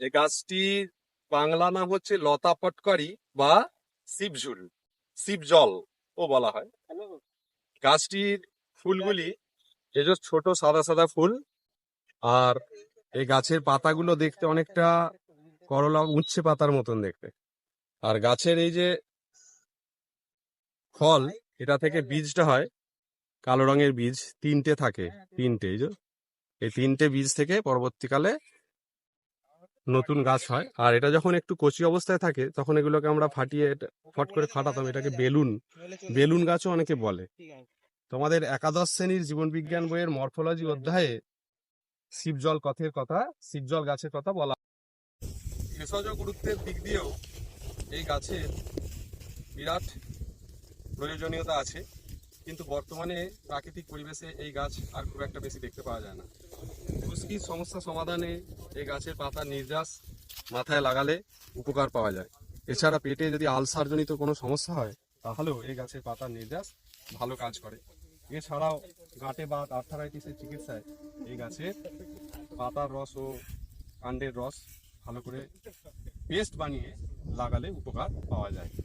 এই গাছটির বাংলা নাম হচ্ছে লতা পটকারি বা শিবঝুল শিবজল ও বলা হয়। গাছটির ফুলগুলি যে ছোট সাদা সাদা ফুল আর এই গাছের পাতাগুলো দেখতে অনেকটা করলা উচ্ছে পাতার মতন দেখতে। আর গাছের এই যে ফল এটা থেকে বীজটা হয় কালো রঙের বীজ তিনটে থাকে তিনটে এই যে। এই তিনটে বীজ থেকে পরবর্তীকালে নতুন গাছ হয়। আর এটা যখন একটু কচি অবস্থায় থাকে, তখন এগুলোকে আমরা ফাটিয়ে ফট করে ফাটাতাম। এটাকে বেলুন বেলুন গাছও অনেকে বলে। তোমাদের একাদশ শ্রেণির জীবনবিজ্ঞান বইয়ের মরফোলজি অধ্যায়ে শিবজল কথের কথা, শিবজল গাছের কথা বলা ভেষজ গুরুত্বের দিক দিয়েও এই গাছের বিরাট প্রয়োজনীয়তা আছে। কিন্তু বর্তমানে প্রাকৃতিক পরিবেশে এই গাছ আর খুব একটা বেশি দেখতে পাওয়া যায় না। খুশকির সমস্যা সমাধানে এই গাছের পাতার নির্যাস মাথায় লাগালে উপকার পাওয়া যায়। এছাড়া পেটে যদি আলসারজনিত কোনো সমস্যা হয়, তাহলেও এই গাছের পাতার নির্যাস ভালো কাজ করে। এছাড়াও গাঁটে বা আর্থারাইটিসের চিকিৎসায় এই গাছের পাতার রস ও কাণ্ডের রস ভালো করে পেস্ট বানিয়ে লাগালে উপকার পাওয়া যায়।